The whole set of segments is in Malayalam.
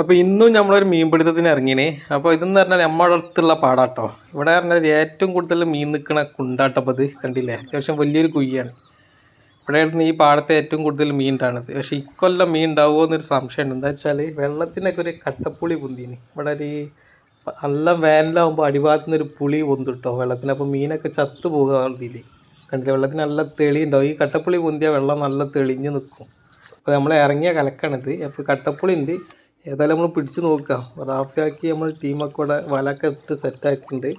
അപ്പോൾ ഇന്നും നമ്മളൊരു മീൻപിടുത്തത്തിന് ഇറങ്ങിനെ. അപ്പോൾ ഇതെന്ന് പറഞ്ഞാൽ നമ്മുടെ അടുത്തുള്ള പാടാട്ടോ. ഇവിടെ പറഞ്ഞാൽ ഏറ്റവും കൂടുതൽ മീൻ നിൽക്കണ കുണ്ടാട്ടപ്പോൾ ഇത് കണ്ടില്ലേ? അത്യാവശ്യം വലിയൊരു കുയ്യാണ് ഇവിടെ ആയിരുന്നു ഈ പാടത്തെ ഏറ്റവും കൂടുതൽ മീൻ ഉണ്ടാണത് പക്ഷേ ഇക്കൊല്ലം മീൻ ഉണ്ടാവുമോ എന്നൊരു സംശയമുണ്ട്. എന്താ വെച്ചാൽ വെള്ളത്തിനൊക്കെ ഒരു കട്ടപ്പുളി പൊന്തിന്. ഇവിടെ ഒരു നല്ല വേനലാകുമ്പോൾ അടിഭാഗത്തു പുളി പൊന്തിട്ടോ വെള്ളത്തിന്. അപ്പോൾ മീനൊക്കെ ചത്തു ഇതിൽ കണ്ടില്ലേ? വെള്ളത്തിന് നല്ല തെളി ഉണ്ടാവും ഈ കട്ടപ്പുളി പൊന്തിയ വെള്ളം നല്ല തെളിഞ്ഞ് നിൽക്കും അപ്പോൾ നമ്മൾ ഇറങ്ങിയ കലക്കാണിത്. അപ്പോൾ കട്ടപ്പുളി ഉണ്ട്. ഏതായാലും നമ്മൾ പിടിച്ചു നോക്കാം. റാഫിയാക്കി നമ്മൾ ടീമൊക്കെ വലക്കെ ഇട്ട് സെറ്റാക്കിയിട്ടുണ്ട്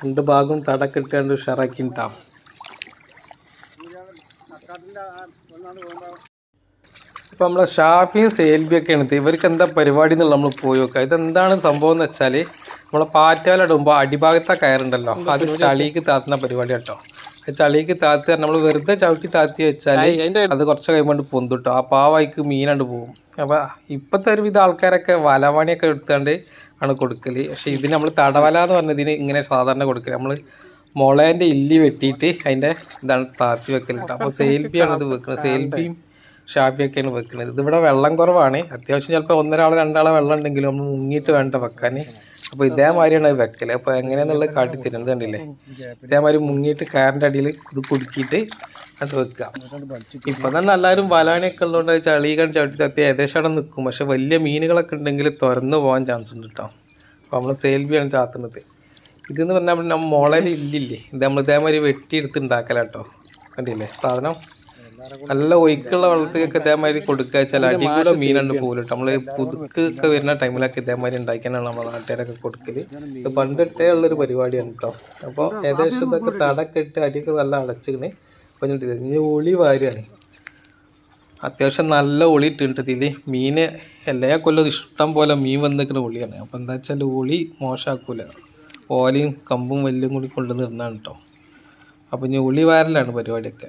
രണ്ട് ഭാഗവും തടക്കെ ഇട്ടാണ്ട് ഷറാക്കിട്ടാം ഇപ്പം നമ്മളെ ഷാഫിയും സേൽബിയൊക്കെയാണ് ഇവർക്ക് എന്താ പരിപാടി എന്നുള്ള നമ്മൾ പോയി നോക്കുക ഇതെന്താണ് സംഭവം എന്ന് വെച്ചാൽ നമ്മളെ പാറ്റാലിടുമ്പോൾ അടിഭാഗത്തെ കയറുണ്ടല്ലോ. അത് ചളിക്ക് താത്തുന്ന പരിപാടി കേട്ടോ. ചളിക്ക് താത്തി നമ്മൾ വെറുതെ ചവിട്ടി താത്തി വെച്ചാൽ അത് കുറച്ച് കഴിയുമ്പോൾ പൊന്തുട്ടോ. ആ പാവായിക്ക് മീനാണ്ട് പോകും. അപ്പോൾ ഇപ്പോഴത്തെ ഒരുവിധ ആൾക്കാരൊക്കെ വലവാണിയൊക്കെ എടുത്താണ്ട് ആണ് കൊടുക്കൽ പക്ഷേ ഇതിന് നമ്മൾ തടവല എന്ന് പറഞ്ഞതിന് ഇങ്ങനെ സാധാരണ കൊടുക്കൽ നമ്മൾ മുളേന്റെ ഇല്ലി വെട്ടിയിട്ട് അതിന്റെ ഇതാണ് താത്തി വെക്കലുണ്ട് അപ്പോൾ സെയിൽബിയാണ് ഇത് വെക്കുന്നത് സെയിൽബിയും ഷാപ്പിയൊക്കെയാണ് വെക്കുന്നത് ഇതിവിടെ വെള്ളം കുറവാണ്. അത്യാവശ്യം ചിലപ്പോൾ ഒന്നരാൾ രണ്ടാളോ വെള്ളം ഉണ്ടെങ്കിലും നമ്മൾ മുങ്ങിയിട്ട് വേണ്ട വെക്കാൻ അപ്പോൾ ഇതേമാതിരിയാണ് അത് വെക്കൽ അപ്പോൾ എങ്ങനെയാന്നുള്ളത് കാട്ടി തരുന്നത് കണ്ടില്ലേ? ഇതേമാതിരി മുങ്ങിയിട്ട് കാറിന്റെ അടിയിൽ ഇത് കുടുക്കിയിട്ട് അത് വെക്കുക. ഇപ്പം തന്നെ എല്ലാവരും വലാണിയൊക്കെ ഉള്ളതുകൊണ്ട് ചളി കണ്ട് ചവിട്ടി തത്തി ഏകദേശം അവിടെ നിൽക്കും. പക്ഷെ വലിയ മീനുകളൊക്കെ ഉണ്ടെങ്കിൽ തുറന്നു പോകാൻ ചാൻസ് ഉണ്ട് കേട്ടോ അപ്പോൾ നമ്മൾ സേൽബിയാണ് ചാത്തുന്നത്. ഇതെന്ന് പറഞ്ഞാൽ നമ്മൾ മുളയിൽ ഇല്ലില്ലേ? ഇത് നമ്മൾ ഇതേമാതിരി വെട്ടിയെടുത്ത് ഉണ്ടാക്കലാട്ടോ കണ്ടില്ലേ? സാധനം? നല്ല ഒഴുക്കുള്ള വെള്ളത്തിലൊക്കെ ഇതേമാതിരി കൊടുക്കുക വെച്ചാൽ അടി കൂടെ മീനുണ്ട് പോലും നമ്മൾ പുതുക്കൊക്കെ വരുന്ന ടൈമിലൊക്കെ ഇതേമാതിരി ഉണ്ടാക്കിയാണ് നമ്മുടെ നാട്ടുകാരൊക്കെ കൊടുക്കൽ. ഇത് പണ്ടിട്ടേ ഉള്ളൊരു പരിപാടിയാണ് കേട്ടോ അപ്പോൾ ഏകദേശം ഇതൊക്കെ തടക്കെ ഇട്ട് അടിയൊക്കെ നല്ല അടച്ചിക്കണ് അപ്പം ഞാൻ ഇനി ഒളി വാരുകയാണ് അത്യാവശ്യം നല്ല ഒളി ഇട്ടിട്ടുണ്ട് ഇതിൽ മീൻ എല്ലാ കൊല്ലം ഇഷ്ടം പോലെ മീൻ വന്നിരിക്കുന്ന ഒളിയാണ്. അപ്പോൾ എന്താ വെച്ചാൽ ഒളി മോശമാക്കൂല ഓലയും കമ്പും വല്ലും കൂടി കൊണ്ടു നിർന്നാണ് കേട്ടോ അപ്പോൾ ഇനി ഒളി വാരലാണ് പരിപാടിയൊക്കെ.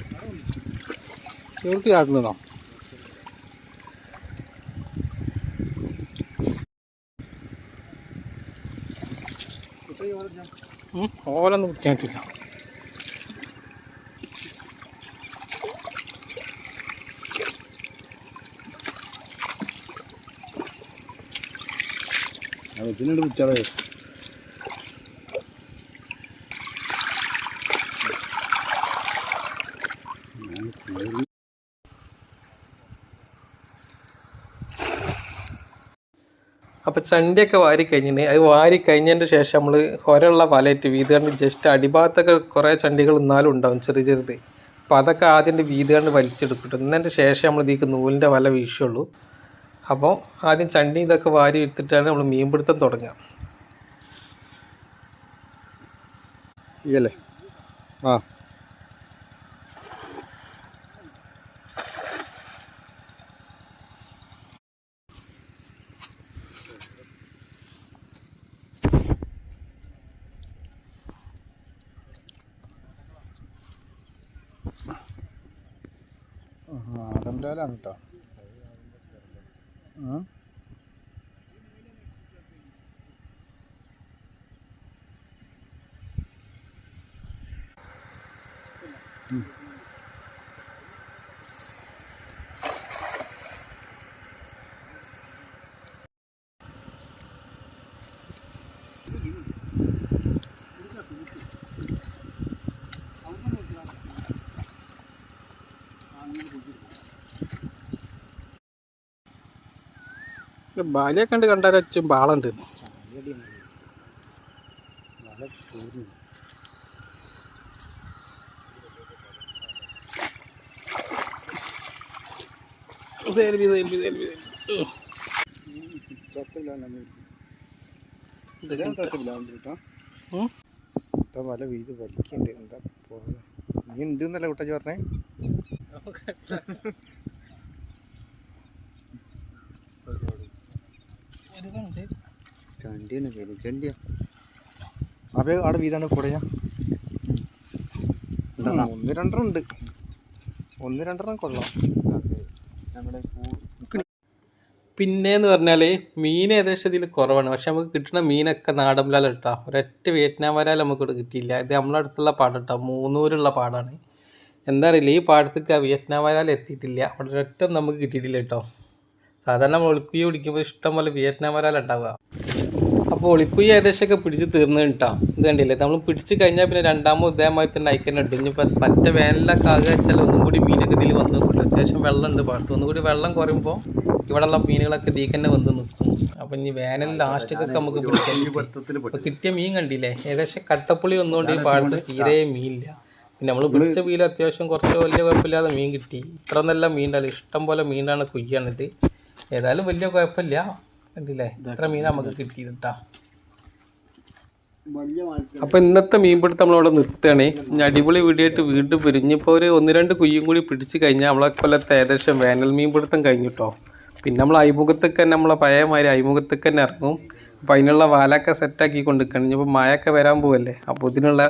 ഉം, ഓലൊന്നും പിടിക്കാൻ പറ്റില്ല അതിനോട് പിടിച്ചാലേ അപ്പോൾ ചണ്ടിയൊക്കെ വാരി കഴിഞ്ഞിന് അത് വാരി കഴിഞ്ഞതിന്റെ ശേഷം നമ്മൾ ഒരുള്ള വലയിട്ട് വീതുകണ്ട് ജസ്റ്റ് അടിഭാഗത്തൊക്കെ കുറേ ചണ്ടികൾ എന്നാലും ഉണ്ടാവും ചെറിയ ചെറുത്. അപ്പോൾ അതൊക്കെ ആദ്യം വീതുകണ്ട് വലിച്ചെടുക്കട്ടെ എന്നതിന്റെ ശേഷം നമ്മൾ ഇതിക്ക് നൂലിന്റെ വല വീശുള്ളൂ. അപ്പോൾ ആദ്യം ചണ്ടി ഇതൊക്കെ വാരി എടുത്തിട്ടാണ് നമ്മൾ മീൻപിടുത്തം തുടങ്ങുക ഇല്ലേ ആ. ആടംകാലാണ് കേട്ടോ ആ ബാലിയെ കണ്ട് കണ്ടാലും ബാളുണ്ട് വല വീത് വലിക്കണ്ട് എന്താ പോലെ നീ ഉണ്ട് എന്നല്ല കുട്ട പറഞ്ഞേ ചണ്ടിയാണ് ചണ്ടിയാ. അപ്പൊ അവിടെ വീടാണ് കുടയാ ഒന്ന് രണ്ടെണ്ണം ഉണ്ട് ഒന്ന് രണ്ടെണ്ണം കൊള്ളാം. പിന്നെന്ന് പറഞ്ഞാൽ മീൻ ഏകദേശം ഇതിൽ കുറവാണ്. പക്ഷെ നമുക്ക് കിട്ടുന്ന മീനൊക്കെ നാടൻ വരാല കേട്ടോ ഒരൊറ്റ വിയറ്റ്നാം വരാൽ നമുക്ക് ഇവിടെ കിട്ടിയില്ല. ഇത് നമ്മളെ അടുത്തുള്ള പാടം കേട്ടോ മൂന്നൂരുള്ള പാടാണ്. എന്താ അറിയില്ല. ഈ പാടത്തേക്ക് ആ വിയറ്റ്നാം വരാൽ എത്തിയിട്ടില്ല. അവിടെ ഒരൊറ്റ നമുക്ക് കിട്ടിയിട്ടില്ല കേട്ടോ. സാധാരണ നമ്മൾ ഒളിക്കുയ്യ പിടിക്കുമ്പോൾ ഇഷ്ടം പോലെ വിയറ്റ്നാം വരാൽ ഉണ്ടാവുക. അപ്പോൾ ഒളിക്കുയ്യ ഏകദേശമൊക്കെ പിടിച്ച് തീർന്നു കിട്ടാം ഇത് കണ്ടില്ലേ? നമ്മൾ പിടിച്ച് കഴിഞ്ഞാൽ പിന്നെ രണ്ടാമത് ഇതേമാതിരി തന്നെ അയക്കാൻ ഉണ്ട് ഇനിയിപ്പോൾ മറ്റേ വേനലൊക്കെ ആകുക വെച്ചാൽ ഒന്നും കൂടി മീനൊക്കെ ഇതിൽ വന്ന് നിൽക്കുള്ളൂ അത്യാവശ്യം വെള്ളമുണ്ട് പാടത്ത് ഒന്നും കൂടി വെള്ളം കുറയുമ്പോൾ ഇവിടെയുള്ള മീനുകളൊക്കെ ഇതിൽ തന്നെ വന്ന് നിൽക്കും. അപ്പം ഇനി വേനൽ ലാസ്റ്റൊക്കെ നമുക്ക്. ഇപ്പൊ കിട്ടിയ മീൻ കണ്ടില്ലേ? ഏകദേശം കട്ടപ്പുളി വന്നുകൊണ്ട് ഈ പാടത്ത് തീരെ മീനില്ല. പിന്നെ നമ്മൾ പിടിച്ച മീൻ അത്യാവശ്യം കുറച്ച് വലിയ കുഴപ്പമില്ലാതെ മീൻ കിട്ടി. ഇത്ര നല്ല മീനാണ് ഇഷ്ടം പോലെ മീനാണ് കുയ്യാണിത്. ഏതായാലും വലിയ കുഴപ്പമില്ല. കണ്ടില്ലേ? ഇത്ര മീൻ നമുക്ക് കിട്ടിയിട്ടാ അപ്പൊ ഇന്നത്തെ മീൻപിടുത്തം നമ്മളവിടെ നിർത്തണേ ഇനി അടിപൊളി വീഡിയോ ആയിട്ട് വീണ്ടും പിരിഞ്ഞപ്പോ ഒരു ഒന്ന് രണ്ട് കുയ്യും കൂടി പിടിച്ചു കഴിഞ്ഞാൽ നമ്മളെ കൊല്ലത്തെ ഏകദേശം വേനൽ മീൻപിടുത്തം കഴിഞ്ഞിട്ടോ പിന്നെ നമ്മൾ അയിമുഖത്തേക്ക് തന്നെ നമ്മളെ പഴയമാതിരി മാതിരി അയിമുഖത്തേക്ക് തന്നെ ഇറങ്ങും. അപ്പോൾ അതിനുള്ള വാലൊക്കെ സെറ്റാക്കി കൊണ്ടിരിക്കണം. ഇനിയിപ്പോൾ മഴയൊക്കെ വരാൻ പോവല്ലേ? അപ്പോൾ ഇതിനുള്ള